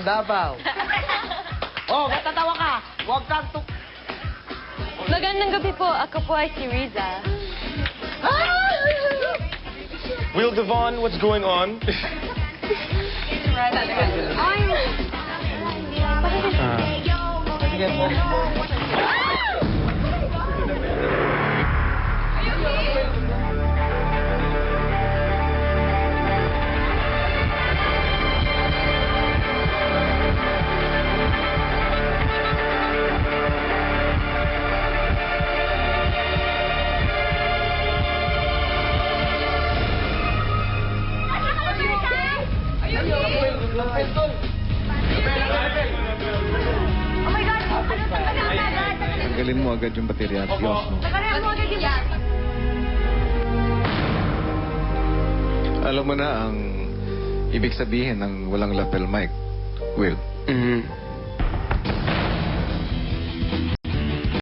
from Davao. Oh, natatawa ka. Huwag kang tuk... Magandang gabi po. Ako po ay si Riza. Will Devon, what's going on? Oh my God! Ano tanggalin mo agad? Yung baterya at kiosk mo. Tanggalin mo agad yung. Alam mo na ang ibig sabihin ng walang lapel mic, Will. Mm-hmm.